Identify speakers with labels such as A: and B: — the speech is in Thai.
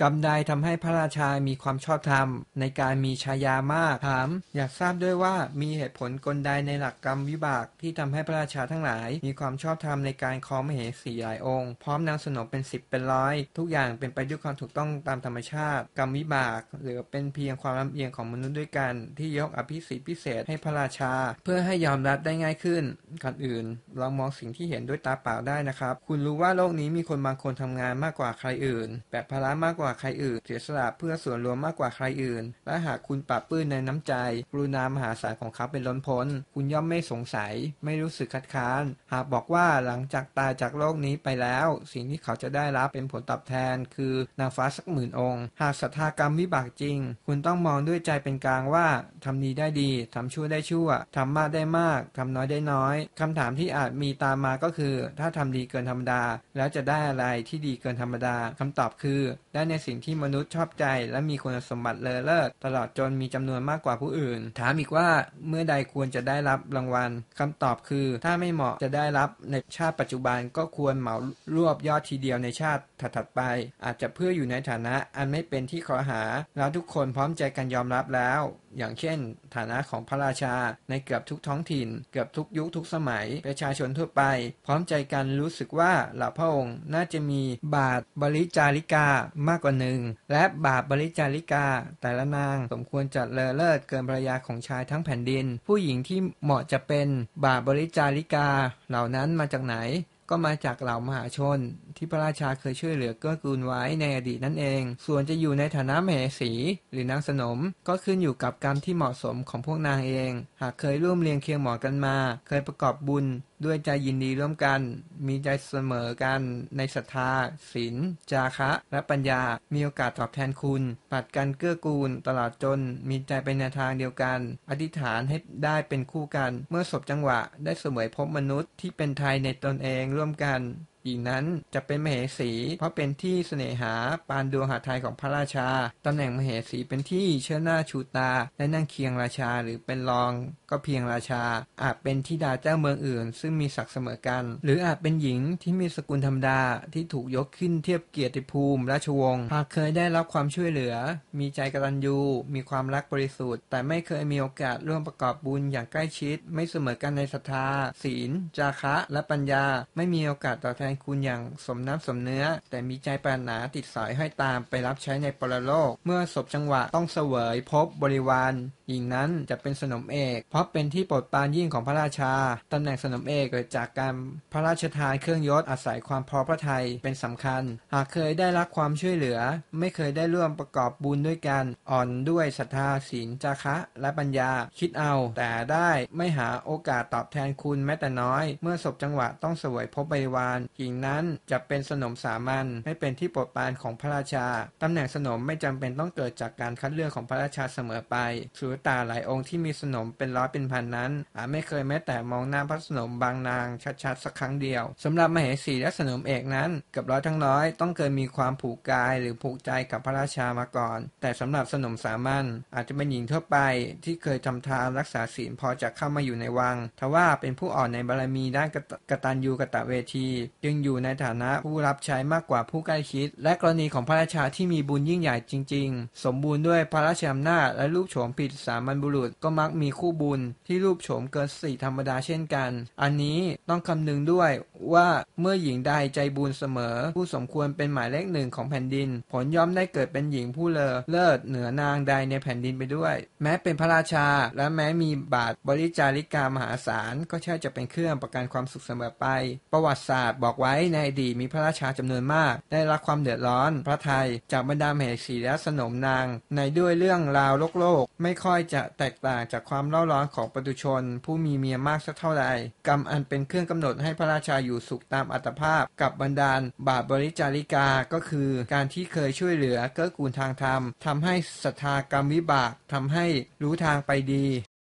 A: กรรมใดทำให้พระราชามีความชอบธรรม ในการมีชายามากถาม อยากทราบด้วยว่ามีเหตุผลกลใดในหลักกรรมวิบากที่ทำให้พระราชาทั้งหลาย มีความชอบธรรมในการครองมเหสีหลายองค์ พร้อมนางสนมเป็นสิบเป็นร้อยทุกอย่างเป็นไปด้วยความถูกต้องตามธรรมชาติ กรรมวิบาก หรือเป็นเพียงความลำเอียงของมนุษย์ด้วยกัน ที่ยกอภิสิทธิพิเศษให้พระราชา เพื่อให้ยอมรับได้ง่ายขึ้นก่อนอื่นลองมองสิ่งที่เห็นด้วยตาเปล่าได้นะครับ คุณรู้ว่าโลกนี้มีคนบางคนทำงานมากกว่าใครอื่นแบกภาระมากกว่าใครอื่น เสียสละเพื่อส่วนรวมมากกว่าใครอื่น และหากคุณปรับปื้นในน้ำใจ กรุณามหาศาลของเขาเป็นล้นพ้น คุณย่อมไม่สงสัย ไม่รู้สึกคัดค้าน หากบอกว่าหลังจากตายจากโลกนี้ไปแล้ว สิ่งที่เขาจะได้รับเป็นผลตอบแทน คือนางฟ้าสักหมื่นองค์ หากศรัทธากรรมวิบากจริง คุณต้องมองด้วยใจเป็นกลางว่าทำดีได้ดีทำชั่วได้ชั่วทำมากได้มากทำน้อยได้น้อยคำถามที่อาจมีตามมาก็คือ ถ้าทำดีเกินธรรมดา แล้วจะได้อะไรที่ดีเกินธรรมดาคำตอบคือได้ในสิ่งที่มนุษย์ชอบใจ และมีคุณสมบัติเลอเลิศตลอดจนมีจำนวนมากกว่าผู้อื่น ถามอีกว่าเมื่อใดควรจะได้รับรางวัลคำตอบคือ ถ้าไม่เหมาะจะได้รับในชาติปัจจุบันก็ควรเหมารวบยอดทีเดียวในชาติถัดๆไป อาจจะเพื่ออยู่ในฐานะอันไม่เป็นที่ขอหาแล้วทุกคนพร้อมใจกันยอมรับแล้ว อย่างเช่น ฐานะของพระราชาในเกือบทุกท้องถิ่น เกือบทุกยุคทุกสมัย ประชาชนทั่วไป พร้อมใจกันรู้สึกว่าเหล่าพระองค์น่าจะมีบาทบริจาริกามากกว่าหนึ่ง และบาทบริจาริกา แต่ละนางสมควรจัดเลอเลิศเกินภรรยาของชายทั้งแผ่นดิน ผู้หญิงที่เหมาะจะเป็นบาทบริจาริกาเหล่านั้นมาจากไหนก็มาจากเหล่ามหาชน ที่พระราชาเคยช่วยเหลือเกื้อกูลไว้ในอดีตนั่นเอง ส่วนจะอยู่ในฐานะมเหสี หรือนางสนม ก็ขึ้นอยู่กับกรรมที่เหมาะสมของพวกนางเอง หากเคยร่วมเรียงเคียงหมอกันมา เคยประกอบบุญด้วยใจยินดีร่วมกัน มีใจเสมอกันในศรัทธาศีลจาคะ และปัญญา มีโอกาสตอบแทนคุณ ปัดกันเกื้อกูล ตลอดจน มีใจไปในทางเดียวกัน อธิษฐานให้ได้เป็นคู่กัน เมื่อศพจังหวะได้เสมอพบมนุษย์ที่เป็นไทยในตนเองร่วมกัน หญิงนั้นจะเป็นมเหสี เพราะเป็นที่เสน่หาปานดวงหาไทยของพระราชาตำแหน่งมเหสีเป็นที่เชิดหน้าชูตาและนั่งเคียงราชาหรือเป็นรองก็เพียงราชา อาจเป็นธิดาเจ้าเมืองอื่น ซึ่งมีศักดิ์เสมอกัน หรืออาจเป็นหญิงที่มีสกุลธรรมดาที่ถูกยกขึ้นเทียบเกียรติภูมิราชวงศ์หากเคยได้รับความช่วยเหลือ มีใจกตัญญูมีความรักบริสุทธิ์ แต่ไม่เคยมีโอกาสร่วมประกอบบุญอย่างใกล้ชิด ไม่เสมอกันในศรัทธาศีล จาคะ และปัญญา ไม่มีโอกาสต่อแทนคุณอย่างสมน้ำสมเนื้อ แต่มีใจปรารถนาติดสอยให้ตามไปรับใช้ในปรโลก เมื่อศพจังหวะต้องเสวยพบบริวารหญิงนั้นจะเป็นสนมเอก เพราะเป็นที่โปรดปรานยิ่งของพระราชา ตำแหน่งสนมเอกเกิดจากการพระราชทานเครื่องยศอาศัยความพอพระทัยเป็นสำคัญ หากเคยได้รับความช่วยเหลือ ไม่เคยได้ร่วมประกอบบุญด้วยกัน อ่อนด้วยศรัทธาศีลจาคะ และปัญญา คิดเอา แต่ได้ไม่หาโอกาสตอบแทนคุณแม้แต่น้อย เมื่อศพจังหวะต้องเสวยพบบริวารหญิงนั้นจะเป็นสนมสามัญไม่เป็นที่โปรดปรานของพระราชาตำแหน่งสนมไม่จำเป็นต้องเกิดจากการคัดเลือกของพระราชาเสมอไปสุตาหลายองค์ที่มีสนมเป็นร้อยเป็นพันนั้น อาจไม่เคยแม้แต่มองหน้าพระสนมบางนางชัดๆสักครั้งเดียวสำหรับมเหสีและสนมเอกนั้นกับร้อยทั้งร้อยต้องเคยมีความผูกกายหรือผูกใจกับพระราชามาก่อน แต่สำหรับสนมสามัญอาจจะเป็นหญิงทั่วไปที่เคยทำทานรักษาศีลพอจะเข้ามาอยู่ในวังทว่าเป็นผู้อ่อนในบารมีด้านกตัญญูกตะเวทีจึงอยู่ในฐานะผู้รับใช้มากกว่าผู้ใกล้ชิด และกรณีของพระราชาที่มีบุญยิ่งใหญ่จริง ๆ สมบูรณ์ด้วยพระราชอำนาจและรูปโฉมผิดสามัญบุรุษก็มักมีคู่บุญที่รูปโฉมเกินสี่ธรรมดาเช่นกัน อันนี้ต้องคำนึงด้วยว่าเมื่อหญิงใดใจบุญเสมอ ผู้สมควรเป็นหมายเลขหนึ่งของแผ่นดิน ผลย่อมได้เกิดเป็นหญิงผู้เลอเลิศเหนือนางใดในแผ่นดินไปด้วย แม้เป็นพระราชา และแม้มีบาทบริจาริกามหาศาลก็ใช่จะเป็นเครื่องประกันความสุขเสมอไป ประวัติศาสตร์บอกไว้ในอดีตมีพระราชาจำนวนมาก ได้รับความเดือดร้อน พระไทยจากบรรดาเหสีและสนมนาง ในด้วยเรื่องราวโลกโลก ไม่ค่อยจะแตกต่างจากความเล่าร้อนของปตุชน ผู้มีเมียมากสักเท่าใดกรรมอันเป็นเครื่องกำหนดให้พระราชาอยู่สุขตามอัตภาพ กับบรรดาบาปบริจาริกาก็คือการที่เคยช่วยเหลือเกื้อกูลทางธรรมทำให้ศรัทธากรรมวิบากทำให้รู้ทางไปดี